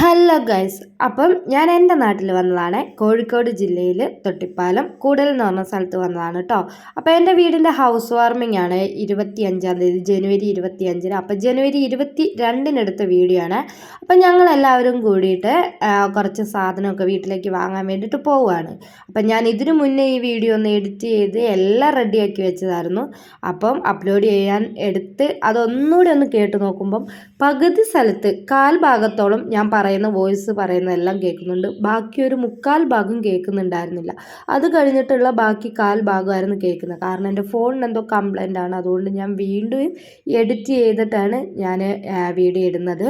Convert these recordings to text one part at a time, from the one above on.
Hello guys അപ്പം ഞാൻ എന്റെ നാട്ടിൽ വന്നതാണ് കോഴിക്കോട് ജില്ലയിൽ തൊട്ടിപ്പാലം കൂടൽ എന്ന് പറഞ്ഞ സ്ഥലത്ത് വന്നതാണ് കേട്ടോ അപ്പോൾ എന്റെ വീടിന്റെ ഹൗസ് വാർമിംഗ് ആണ് ഇരുപത്തി അഞ്ചാം തീയതി ജനുവരി ഇരുപത്തി അഞ്ചിന് അപ്പോൾ ജനുവരി ഇരുപത്തി രണ്ടിനെടുത്ത വീഡിയോ ആണ്. അപ്പം ഞങ്ങൾ എല്ലാവരും കൂടിയിട്ട് കുറച്ച് സാധനമൊക്കെ വീട്ടിലേക്ക് വാങ്ങാൻ വേണ്ടിയിട്ട് പോവുകയാണ്. അപ്പം ഞാൻ ഇതിനു മുന്നേ ഈ വീഡിയോ ഒന്ന് എഡിറ്റ് ചെയ്ത് എല്ലാം റെഡിയാക്കി വെച്ചതായിരുന്നു. അപ്പം അപ്ലോഡ് ചെയ്യാൻ എടുത്ത് അതൊന്നുകൂടി ഒന്ന് കേട്ട് നോക്കുമ്പം പകുതി സ്ഥലത്ത് കാൽ ഭാഗത്തോളം ഞാൻ പറയുന്ന വോയിസ് പറയുന്നതെല്ലാം കേൾക്കുന്നുണ്ട്. ബാക്കി ഒരു മുക്കാൽ ഭാഗം കേൾക്കുന്നുണ്ടായിരുന്നില്ല. അത് കഴിഞ്ഞിട്ടുള്ള ബാക്കി കാൽ ഭാഗമായിരുന്നു കേൾക്കുന്നത്. കാരണം എന്റെ ഫോണിന് എന്തോ കംപ്ലൈന്റ് ആണ്. അതുകൊണ്ട് ഞാൻ വീണ്ടും എഡിറ്റ് ചെയ്തിട്ടാണ് ഞാൻ വീഡിയോ ഇടുന്നത്.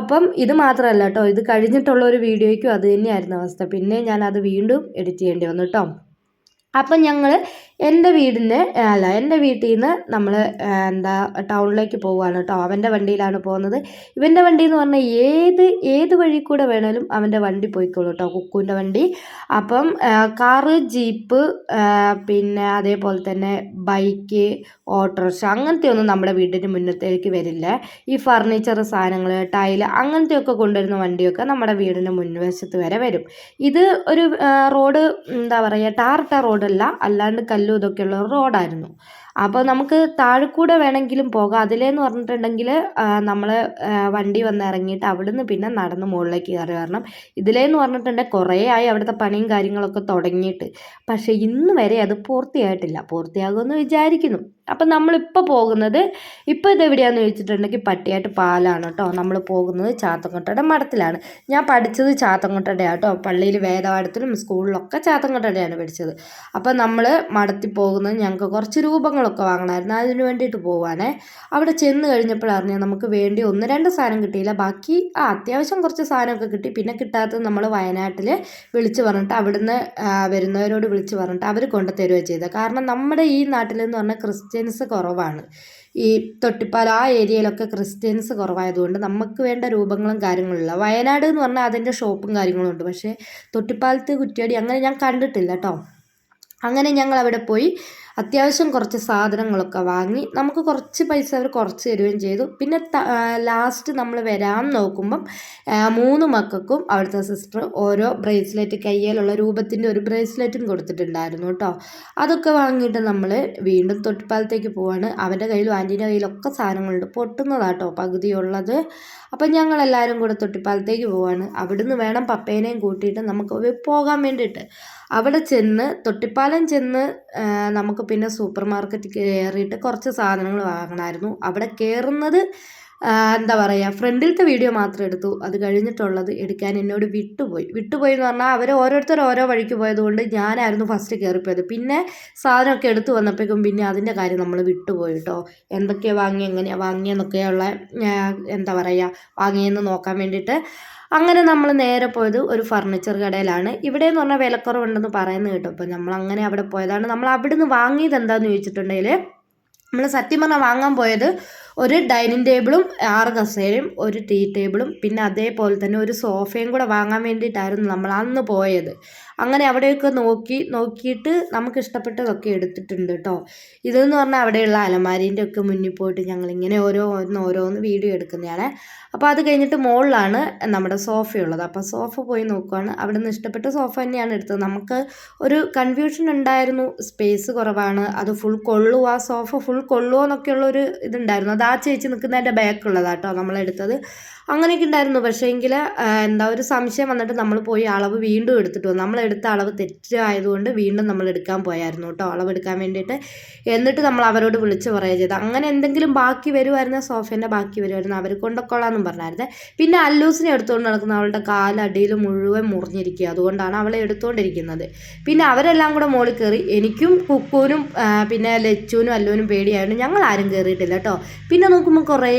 അപ്പം ഇത് മാത്രമല്ല കേട്ടോ. ഇത് കഴിഞ്ഞിട്ടുള്ള ഒരു വീഡിയോയ്ക്കും അത് തന്നെയായിരുന്നു അവസ്ഥ. പിന്നെ ഞാൻ അത് വീണ്ടും എഡിറ്റ് ചെയ്യേണ്ടി വന്നു കേട്ടോ. അപ്പം ഞങ്ങൾ എന്റെ വീടിന്റെ അല്ല എന്റെ വീട്ടിൽ നിന്ന് നമ്മൾ എന്താ ടൗണിലേക്ക് പോവുകയാണ് കേട്ടോ. അവന്റെ വണ്ടിയിലാണ് പോകുന്നത്. ഇവന്റെ വണ്ടി എന്ന് പറഞ്ഞാൽ ഏത് ഏത് വഴി കൂടെ വേണേലും അവന്റെ വണ്ടി പോയിക്കോളൂ കേട്ടോ കുക്കുവിന്റെ വണ്ടി. അപ്പം കാറ് ജീപ്പ് പിന്നെ അതേപോലെ തന്നെ ബൈക്ക് ഓട്ടോറിക്ഷ അങ്ങനത്തെ ഒന്നും നമ്മുടെ വീടിന്റെ മുന്നത്തേക്ക് വരില്ല. ഈ ഫർണിച്ചർ സാധനങ്ങൾ ടൈൽ അങ്ങനത്തെയൊക്കെ കൊണ്ടുവരുന്ന വണ്ടിയൊക്കെ നമ്മുടെ വീടിന്റെ മുൻവശത്ത് വരെ വരും. ഇത് ഒരു റോഡ് എന്താ പറയുക ടാറിട്ട റോഡല്ല അല്ലാണ്ട് കല്ലും ഇതൊക്കെയുള്ള റോഡായിരുന്നു അപ്പോൾ നമുക്ക് താഴെക്കൂടെ വേണമെങ്കിലും പോകാം. അതിലേന്ന് പറഞ്ഞിട്ടുണ്ടെങ്കിൽ നമ്മൾ വണ്ടി വന്ന് ഇറങ്ങിയിട്ട് അവിടുന്ന് പിന്നെ നടന്ന് മുകളിലേക്ക് കയറി വരണം. ഇതിലേന്ന് പറഞ്ഞിട്ടുണ്ടെങ്കിൽ കുറേ ആയി അവിടുത്തെ പണിയും കാര്യങ്ങളൊക്കെ തുടങ്ങിയിട്ട്. പക്ഷേ ഇന്ന് വരെ അത് പൂർത്തിയായിട്ടില്ല. പൂർത്തിയാകുമെന്ന് വിചാരിക്കുന്നു. അപ്പം നമ്മളിപ്പോൾ പോകുന്നത് ഇപ്പോൾ ഇത് എവിടെയാണെന്ന് ചോദിച്ചിട്ടുണ്ടെങ്കിൽ പട്ടിയായിട്ട് പാലാണ് കേട്ടോ. നമ്മൾ പോകുന്നത് ചാത്തങ്കോട്ടയുടെ മഠത്തിലാണ്. ഞാൻ പഠിച്ചത് ചാത്തങ്കോട്ടയുടെ കേട്ടോ. പള്ളിയിൽ വേദപാഠത്തിലും സ്കൂളിലൊക്കെ ചാത്തങ്കോട്ടയുടെയാണ് പഠിച്ചത്. അപ്പം നമ്മൾ മഠത്തിൽ പോകുന്നത് ഞങ്ങൾക്ക് കുറച്ച് രൂപങ്ങളൊക്കെ വാങ്ങണമായിരുന്നു. അതിന് വേണ്ടിയിട്ട് പോവാണേ. അവിടെ ചെന്ന് കഴിഞ്ഞപ്പോഴറിഞ്ഞ നമുക്ക് വേണ്ടി ഒന്ന് രണ്ട് സാധനം കിട്ടിയില്ല. ബാക്കി ആ അത്യാവശ്യം കുറച്ച് സാധനമൊക്കെ കിട്ടി. പിന്നെ കിട്ടാത്തത് നമ്മൾ വയനാട്ടിൽ വിളിച്ച് പറഞ്ഞിട്ട് അവിടുന്ന് വരുന്നവരോട് വിളിച്ച് പറഞ്ഞിട്ട് അവർ കൊണ്ടു തരുകയാണ് ചെയ്തത് കാരണം നമ്മുടെ ഈ നാട്ടിലെന്ന് പറഞ്ഞാൽ ക്രിസ്ത്യൻ ക്രിസ്ത്യൻസ് കുറവാണ്. ഈ തൊട്ടിപ്പാല ആ ഏരിയയിലൊക്കെ ക്രിസ്ത്യൻസ് കുറവായതുകൊണ്ട് നമുക്ക് വേണ്ട രൂപങ്ങളും കാര്യങ്ങളുമില്ല വയനാട് എന്ന് പറഞ്ഞാൽ അതിന്റെ ഷോപ്പും കാര്യങ്ങളും ഉണ്ട്. പക്ഷേ തൊട്ടിപ്പാലത്ത് കുറ്റിയാടി അങ്ങനെ ഞാൻ കണ്ടിട്ടില്ല കേട്ടോ. അങ്ങനെ ഞങ്ങൾ അവിടെ പോയി. അത്യാവശ്യം കുറച്ച് സാധനങ്ങളൊക്കെ വാങ്ങി നമുക്ക് കുറച്ച് പൈസ അവർ കുറച്ച് തരുകയും ചെയ്തു. പിന്നെ ലാസ്റ്റ് നമ്മൾ വരാൻ നോക്കുമ്പം മൂന്ന് മക്കൾക്കും അവിടുത്തെ സിസ്റ്റർ ഓരോ ബ്രേസ്ലെറ്റ് കയ്യിലുള്ള രൂപത്തിന്റെ ഒരു ബ്രേസ്ലെറ്റും കൊടുത്തിട്ടുണ്ടായിരുന്നു കേട്ടോ. അതൊക്കെ വാങ്ങിയിട്ട് നമ്മൾ വീണ്ടും തൊട്ടിപ്പാലത്തേക്ക് പോവാണ്. അവന്റെ കയ്യിലും ആന്റീന്റെ കയ്യിലൊക്കെ സാധനങ്ങളുണ്ട്. പൊട്ടുന്നതാട്ടോ പകുതിയുള്ളത്. അപ്പം ഞങ്ങളെല്ലാവരും കൂടെ തൊട്ടിപ്പാലത്തേക്ക് പോവാണ്. അവിടുന്ന് വേണം പപ്പേനെയും കൂട്ടിയിട്ട് നമുക്ക് പോകാൻ വേണ്ടിയിട്ട്. അവിടെ ചെന്ന് തൊട്ടിപ്പാലം ചെന്ന് നമുക്ക് പിന്നെ സൂപ്പർ മാർക്കറ്റിൽ കയറിയിട്ട് കുറച്ച് സാധനങ്ങൾ വാങ്ങണമായിരുന്നു. അവിടെ കയറുന്നത് എന്താ പറയുക ഫ്രണ്ടിലത്തെ വീഡിയോ മാത്രം എടുത്തു. അത് കഴിഞ്ഞിട്ടുള്ളത് എടുക്കാൻ എന്നോട് വിട്ടുപോയി. വിട്ടുപോയി എന്ന് പറഞ്ഞാൽ അവർ ഓരോരുത്തർ ഓരോ വഴിക്ക് പോയതുകൊണ്ട് ഞാനായിരുന്നു ഫസ്റ്റ് കയറിപ്പോയത് പിന്നെ സാധനമൊക്കെ എടുത്തു വന്നപ്പോഴേക്കും പിന്നെ അതിന്റെ കാര്യം നമ്മൾ വിട്ടുപോയി കേട്ടോ എന്തൊക്കെയാണ് വാങ്ങി എങ്ങനെയാണ് വാങ്ങിയെന്നൊക്കെയുള്ള എന്താ പറയുക വാങ്ങിയെന്ന് നോക്കാൻ വേണ്ടിയിട്ട് അങ്ങനെ നമ്മൾ നേരെ പോയത് ഒരു ഫർണിച്ചർ കടയിലാണ്. ഇവിടെ എന്ന് പറഞ്ഞാൽ വിലക്കുറവുണ്ടെന്ന് പറയുന്നത് കേട്ടോ. അപ്പോൾ നമ്മൾ അങ്ങനെ അവിടെ പോയതാണ്. നമ്മൾ അവിടുന്ന് വാങ്ങിയത് എന്താണെന്ന് ചോദിച്ചിട്ടുണ്ടെങ്കിൽ നമ്മൾ സത്യം പറഞ്ഞാൽ വാങ്ങാൻ പോയത് ഒരു ഡൈനിങ് ടേബിളും ആറ് കസേരയും ഒരു ടീ ടേബിളും പിന്നെ അതേപോലെ തന്നെ ഒരു സോഫയും കൂടെ വാങ്ങാൻ വേണ്ടിയിട്ടായിരുന്നു നമ്മൾ അന്ന് പോയത്. അങ്ങനെ അവിടെയൊക്കെ നോക്കി നോക്കിയിട്ട് നമുക്ക് ഇഷ്ടപ്പെട്ടതൊക്കെ എടുത്തിട്ടുണ്ട് കേട്ടോ ഇതെന്ന് പറഞ്ഞാൽ അവിടെയുള്ള അലമാരീന്റെ ഒക്കെ മുന്നിൽ പോയിട്ട് ഞങ്ങളിങ്ങനെ ഓരോന്ന് ഓരോന്ന് വീഡിയോ എടുക്കുന്നതാണ്. അപ്പോൾ അത് കഴിഞ്ഞിട്ട് മുകളിലാണ് നമ്മുടെ സോഫയുള്ളത്. അപ്പോൾ സോഫ പോയി നോക്കുവാണ്. അവിടെ നിന്ന് ഇഷ്ടപ്പെട്ട സോഫ തന്നെയാണ് എടുത്തത്. നമുക്ക് ഒരു കൺഫ്യൂഷൻ ഉണ്ടായിരുന്നു. സ്പേസ് കുറവാണ്. അത് ഫുൾ കൊള്ളുമോ ആ സോഫ ഫുൾ കൊള്ളുമോ എന്നൊക്കെയുള്ളൊരു ഇതുണ്ടായിരുന്നു. അത് ആ ചേച്ചി നിൽക്കുന്നതിന്റെ ബാക്കുള്ളതാട്ടോ നമ്മളെടുത്തത് അങ്ങനെയൊക്കെ ഉണ്ടായിരുന്നു. പക്ഷേ എങ്കിൽ എന്താ ഒരു സംശയം വന്നിട്ട് നമ്മൾ പോയി അളവ് വീണ്ടും എടുത്തിട്ട് വന്നു. നമ്മൾ എടുത്ത അളവ് തെറ്റായതുകൊണ്ട് വീണ്ടും നമ്മൾ എടുക്കാൻ പോയായിരുന്നു കേട്ടോ. അളവ് എടുക്കാൻ വേണ്ടിയിട്ട്. എന്നിട്ട് നമ്മൾ അവരോട് വിളിച്ച് പറയുക ചെയ്ത്. അങ്ങനെ എന്തെങ്കിലും ബാക്കി വരുമായിരുന്നു സോഫേന്റെ ബാക്കി വരുമായിരുന്നു. അവർ കൊണ്ടൊക്കൊള്ളാമെന്നും പറഞ്ഞായിരുന്നു. പിന്നെ അല്ലൂസിനെ എടുത്തുകൊണ്ട് നടക്കുന്ന അവളുടെ കാലടിയിൽ മുഴുവൻ മുറിഞ്ഞിരിക്കുക. അതുകൊണ്ടാണ് അവളെ എടുത്തുകൊണ്ടിരിക്കുന്നത്. പിന്നെ അവരെല്ലാം കൂടെ മുകളിൽ കയറി എനിക്കും കുക്കൂനും പിന്നെ ലച്ചുവിനും അല്ലുവിനും പേടിയായിരുന്നു ഞങ്ങൾ ആരും കയറിയിട്ടില്ല കേട്ടോ. പിന്നെ നോക്കുമ്പോൾ കുറേ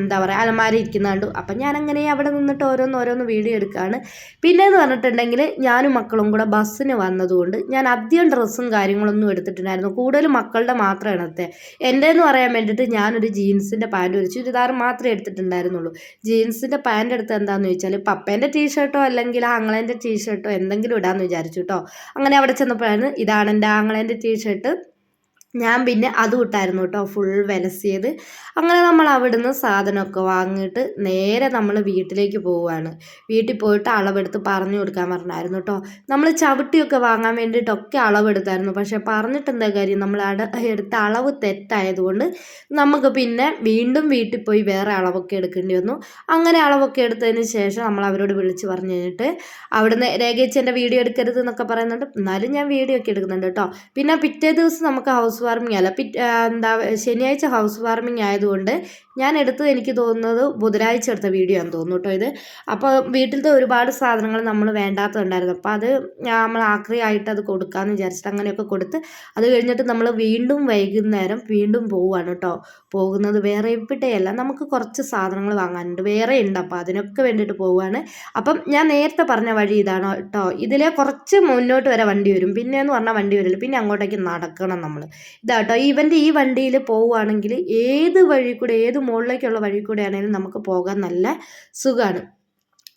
എന്താ പറയുക അലമാരി ഇരിക്കുന്നുണ്ട്. അപ്പം ഞാനങ്ങനെ അവിടെ നിന്നിട്ട് ഓരോന്ന് ഓരോന്ന് വീഡിയോ എടുക്കുകയാണ് പിന്നെ എന്ന് പറഞ്ഞിട്ടുണ്ടെങ്കിൽ ഞാനും മക്കളും കൂടെ ബസ്സിന് വന്നതുകൊണ്ട് ഞാൻ അധികം ഡ്രസ്സും കാര്യങ്ങളൊന്നും എടുത്തിട്ടുണ്ടായിരുന്നു. കൂടുതലും മക്കളുടെ മാത്രം അത് എന്റെ എന്ന് പറയാൻ വേണ്ടിയിട്ട് ഞാനൊരു ജീൻസിന്റെ പാന്റ് ഒരു ചുരിദാർ മാത്രമേ എടുത്തിട്ടുണ്ടായിരുന്നുള്ളൂ. ജീൻസിന്റെ പാന്റ് എടുത്ത് എന്താണെന്ന് ചോദിച്ചാൽ പപ്പേന്റെ ടീഷർട്ടോ അല്ലെങ്കിൽ ആങ്ങളേന്റെ ടീഷർട്ടോ എന്തെങ്കിലും ഇടാമെന്ന് വിചാരിച്ചു കേട്ടോ അങ്ങനെ അവിടെ ചെന്നപ്പോഴാണ് ഇതാണ് എന്റെ ആങ്ങളേന്റെ ടീഷർട്ട്. ഞാൻ പിന്നെ അതും ഇട്ടായിരുന്നു കേട്ടോ ഫുൾ വിലസിയത്. അങ്ങനെ നമ്മൾ അവിടുന്ന് സാധനമൊക്കെ വാങ്ങിയിട്ട് നേരെ നമ്മൾ വീട്ടിലേക്ക് പോവുകയാണ്. വീട്ടിൽ പോയിട്ട് അളവെടുത്ത് പറഞ്ഞു കൊടുക്കാൻ പറഞ്ഞായിരുന്നു കേട്ടോ. നമ്മൾ ചവിട്ടിയൊക്കെ വാങ്ങാൻ വേണ്ടിയിട്ടൊക്കെ അളവെടുത്തായിരുന്നു. പക്ഷേ പറഞ്ഞിട്ട് എന്താ കാര്യം? നമ്മൾ അട എടുത്ത അളവ് തെറ്റായതുകൊണ്ട് നമുക്ക് പിന്നെ വീണ്ടും വീട്ടിൽ പോയി വേറെ അളവൊക്കെ എടുക്കേണ്ടി വന്നു. അങ്ങനെ അളവൊക്കെ എടുത്തതിന് ശേഷം നമ്മൾ അവരോട് വിളിച്ച് പറഞ്ഞു കഴിഞ്ഞിട്ട് അവിടുന്ന് രേഖയിച്ച് എന്റെ വീഡിയോ എടുക്കരുത് എന്നൊക്കെ പറയുന്നുണ്ട്. എന്നാലും ഞാൻ വീഡിയോ ഒക്കെ എടുക്കുന്നുണ്ട് കേട്ടോ. പിന്നെ പിറ്റേ ദിവസം നമുക്ക് ഹൗസ് വാർമിംഗ് അല്ല. പിറ്റ് എന്താ ശനിയാഴ്ച ഹൗസ് വാർമിംഗ് ആയതുകൊണ്ട് ഞാൻ എടുത്തത് എനിക്ക് തോന്നുന്നത് ബുധനാഴ്ച എടുത്ത വീഡിയോ ആണെന്ന് തോന്നുന്നു കേട്ടോ ഇത്. അപ്പോൾ വീട്ടിലത്തെ ഒരുപാട് സാധനങ്ങൾ നമ്മൾ വേണ്ടാത്തതുണ്ടായിരുന്നു. അപ്പോൾ അത് നമ്മൾ ആക്രിയായിട്ട് അത് കൊടുക്കാമെന്ന് വിചാരിച്ചിട്ട് അങ്ങനെയൊക്കെ കൊടുത്ത് അത് കഴിഞ്ഞിട്ട് നമ്മൾ വീണ്ടും വൈകുന്നേരം വീണ്ടും പോവുകയാണ് കേട്ടോ പോകുന്നത് വേറെ എവിടെയല്ല. നമുക്ക് കുറച്ച് സാധനങ്ങൾ വാങ്ങാനുണ്ട്. വേറെ ഉണ്ട്. അപ്പോൾ അതിനൊക്കെ വേണ്ടിയിട്ട് പോവുകയാണ്. അപ്പം ഞാൻ നേരത്തെ പറഞ്ഞ വഴി ഇതാണ് കേട്ടോ ഇതിലെ കുറച്ച് മുന്നോട്ട് വരെ വണ്ടി വരും. പിന്നെ എന്ന് പറഞ്ഞാൽ വണ്ടി വരില്ല. പിന്നെ അങ്ങോട്ടേക്ക് നടക്കണം നമ്മൾ. ഇതാട്ടോ ഇവന്റെ ഈ വണ്ടിയിൽ പോവുകയാണെങ്കിൽ ഏത് വഴി കൂടെ ഏത് മുകളിലേക്കുള്ള വഴി കൂടെ ആണെങ്കിലും നമുക്ക് പോകാൻ നല്ല സുഖമാണ്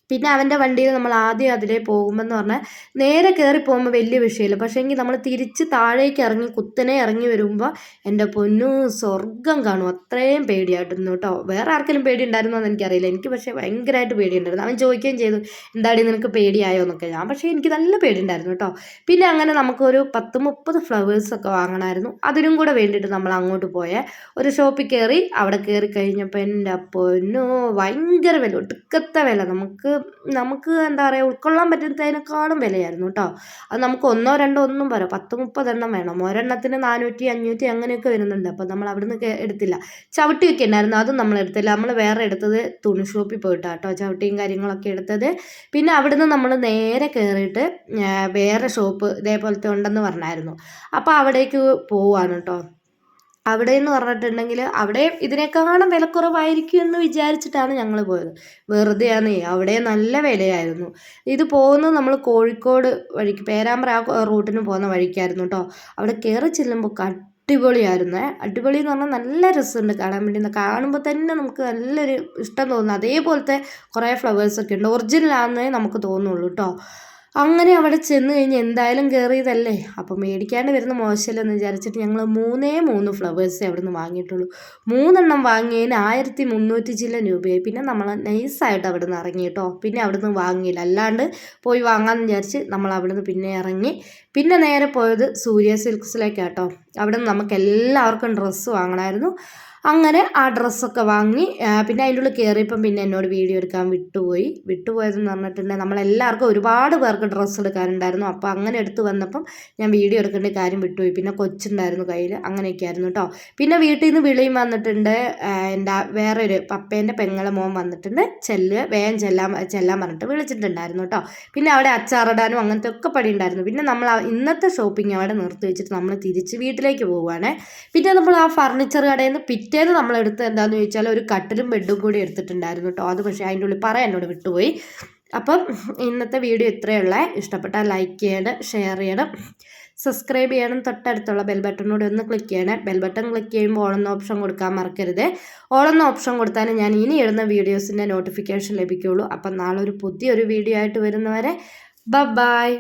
പിന്നെ അവന്റെ വണ്ടിയിൽ നമ്മൾ ആദ്യം അതിലേ പോകുമെന്ന് പറഞ്ഞാൽ നേരെ കയറി പോകുമ്പോൾ വലിയ വിഷയമില്ല. പക്ഷേ എങ്കിൽ നമ്മൾ തിരിച്ച് താഴേക്ക് ഇറങ്ങി കുത്തനെ ഇറങ്ങി വരുമ്പോൾ എന്റെ പൊന്നു സ്വർഗം കാണും. അത്രയും പേടിയായിട്ടിരുന്നു കേട്ടോ. വേറെ ആർക്കെങ്കിലും പേടി ഉണ്ടായിരുന്നോ എന്ന് എനിക്കറിയില്ല. എനിക്ക് പക്ഷേ ഭയങ്കരമായിട്ട് പേടിയുണ്ടായിരുന്നു. അവൻ ചോദിക്കുകയും ചെയ്തു എന്താടി നിനക്ക് പേടിയായോ എന്നൊക്കെ. ഞാൻ പക്ഷേ എനിക്ക് നല്ല പേടി ഉണ്ടായിരുന്നു കേട്ടോ. പിന്നെ അങ്ങനെ നമുക്കൊരു പത്ത് മുപ്പത് ഫ്ലവേഴ്സൊക്കെ വാങ്ങണമായിരുന്നു. അതിനും കൂടെ വേണ്ടിയിട്ട് നമ്മൾ അങ്ങോട്ട് പോയ ഒരു ഷോപ്പിൽ കയറി അവിടെ കയറി കഴിഞ്ഞപ്പോൾ എന്റെ പൊന്നു ഭയങ്കര വില ഒടുക്കത്തെ വില. നമുക്ക് നമുക്ക് എന്താ പറയുക ഉൾക്കൊള്ളാൻ പറ്റുന്നതിനേക്കാളും വിലയായിരുന്നു കേട്ടോ അത് നമുക്ക് ഒന്നോ രണ്ടോ ഒന്നും പറയാം പത്ത് മുപ്പതെണ്ണം വേണം. ഒരെണ്ണത്തിന് നാനൂറ്റി അഞ്ഞൂറ്റി അങ്ങനെയൊക്കെ വരുന്നുണ്ട്. അപ്പോൾ നമ്മൾ അവിടുന്ന് എടുത്തില്ല. ചവിട്ടിയൊക്കെ ഉണ്ടായിരുന്നു. അതും നമ്മൾ എടുത്തില്ല. നമ്മൾ വേറെ എടുത്തത് തുണി ഷോപ്പിൽ പോയിട്ടാണ് കേട്ടോ ചവിട്ടിയും കാര്യങ്ങളൊക്കെ എടുത്തത്. പിന്നെ അവിടുന്ന് നമ്മൾ നേരെ കയറിയിട്ട് വേറെ ഷോപ്പ് ഇതേപോലത്തെ ഉണ്ടെന്ന് പറഞ്ഞായിരുന്നു. അപ്പോൾ അവിടേക്ക് പോവാണ് കേട്ടോ അവിടെ എന്ന് പറഞ്ഞിട്ടുണ്ടെങ്കിൽ അവിടെ ഇതിനേക്കാളും വിലക്കുറവായിരിക്കും എന്ന് വിചാരിച്ചിട്ടാണ് ഞങ്ങൾ പോയത്. വെറുതെയാണ് അവിടെ നല്ല വിലയായിരുന്നു. ഇത് പോകുന്നത് നമ്മൾ കോഴിക്കോട് വഴിക്ക് പേരാമ്പ്ര ആ റൂട്ടിന് പോകുന്ന വഴിക്കായിരുന്നു കേട്ടോ അവിടെ കയറി ചെല്ലുമ്പോൾ അടിപൊളിയായിരുന്നു. അടിപൊളി എന്ന് പറഞ്ഞാൽ നല്ല രസമുണ്ട് കാണാൻ വേണ്ടി. കാണുമ്പോൾ തന്നെ നമുക്ക് നല്ലൊരു ഇഷ്ടം തോന്നുന്നു അതേപോലത്തെ കുറേ ഫ്ലവേഴ്സൊക്കെ ഉണ്ട്. ഒറിജിനലാണെന്നേ നമുക്ക് തോന്നുള്ളൂ കേട്ടോ അങ്ങനെ അവിടെ ചെന്ന് കഴിഞ്ഞ് എന്തായാലും കയറിയതല്ലേ അപ്പോൾ മേടിക്കാണ്ട് വരുന്ന മോശമല്ലെന്ന് വിചാരിച്ചിട്ട് ഞങ്ങൾ മൂന്നേ മൂന്ന് ഫ്ലവേഴ്സേ അവിടെ നിന്ന് വാങ്ങിയിട്ടുള്ളൂ. മൂന്നെണ്ണം വാങ്ങിയതിന് ആയിരത്തി മുന്നൂറ്റി ചില രൂപയായി. പിന്നെ നമ്മൾ നൈസായിട്ട് അവിടെ നിന്ന് ഇറങ്ങി കേട്ടോ. പിന്നെ അവിടെ നിന്ന് വാങ്ങിയില്ല. അല്ലാണ്ട് പോയി വാങ്ങാമെന്ന് വിചാരിച്ച് നമ്മൾ അവിടെ നിന്ന് പിന്നെ ഇറങ്ങി. പിന്നെ നേരെ പോയത് സൂര്യ സിൽക്സിലേക്കാട്ടോ അവിടെ നിന്ന് നമുക്ക് എല്ലാവർക്കും ഡ്രസ്സ് വാങ്ങണമായിരുന്നു. അങ്ങനെ ആ ഡ്രസ്സൊക്കെ വാങ്ങി പിന്നെ അതിന്റെ ഉള്ളിൽ കയറിയപ്പം പിന്നെ എന്നോട് വീഡിയോ എടുക്കാൻ വിട്ടുപോയി. വിട്ടുപോയതെന്ന് പറഞ്ഞിട്ടുണ്ടെങ്കിൽ നമ്മളെല്ലാവർക്കും ഒരുപാട് പേർക്ക് ഡ്രസ്സ് എടുക്കാനുണ്ടായിരുന്നു. അപ്പോൾ അങ്ങനെ എടുത്തു വന്നപ്പം ഞാൻ വീഡിയോ എടുക്കേണ്ട കാര്യം വിട്ടുപോയി. പിന്നെ കൊച്ചുണ്ടായിരുന്നു കയ്യിൽ അങ്ങനെയൊക്കെ ആയിരുന്നു കേട്ടോ പിന്നെ വീട്ടിൽ നിന്ന് വിളിയും വന്നിട്ടുണ്ട്. എന്റെ വേറെ ഒരു പപ്പേന്റെ പെങ്ങളെ മോൻ വന്നിട്ടുണ്ട്. ചെല്ല് വേഗം ചെല്ലാൻ ചെല്ലാൻ പറഞ്ഞിട്ട് വിളിച്ചിട്ടുണ്ടായിരുന്നു കേട്ടോ പിന്നെ അവിടെ അച്ചാറിടാനും അങ്ങനത്തെ ഒക്കെ പടി ഉണ്ടായിരുന്നു. പിന്നെ നമ്മൾ ഇന്നത്തെ ഷോപ്പിംഗ് അവിടെ നിർത്തി വെച്ചിട്ട് നമ്മൾ തിരിച്ച് വീട്ടിലേക്ക് പോവുകയാണ്. പിന്നെ നമ്മൾ ആ ഫർണിച്ചർ കടയിൽ നിന്ന് പിറ്റേന്ന് നമ്മളെടുത്ത് എന്താണെന്ന് ചോദിച്ചാൽ ഒരു കട്ടിലും ബെഡും കൂടി എടുത്തിട്ടുണ്ടായിരുന്നു കേട്ടോ അത് പക്ഷേ അതിന്റെ ഉള്ളിൽ പറയാൻ എന്നോട് വിട്ടുപോയി. അപ്പം ഇന്നത്തെ വീഡിയോ ഇത്രയുള്ള. ഇഷ്ടപ്പെട്ടാൽ ലൈക്ക് ചെയ്യണം ഷെയർ ചെയ്യണം സബ്സ്ക്രൈബ് ചെയ്യണം. തൊട്ടടുത്തുള്ള ബെൽ ബട്ടണോട് ഒന്ന് ക്ലിക്ക് ചെയ്യണം. ബെൽ ബട്ടൺ ക്ലിക്ക് ചെയ്യുമ്പോൾ ഓളെന്ന ഓപ്ഷൻ കൊടുക്കാൻ മറക്കരുത്. ഓളെന്ന ഓപ്ഷൻ കൊടുത്താൽ ഞാൻ ഇനി ഇടുന്ന വീഡിയോസിന്റെ നോട്ടിഫിക്കേഷൻ ലഭിക്കുകയുള്ളൂ അപ്പം നാളെ ഒരു പുതിയൊരു വീഡിയോ ആയിട്ട് വരുന്നവരെ ബ ബായ്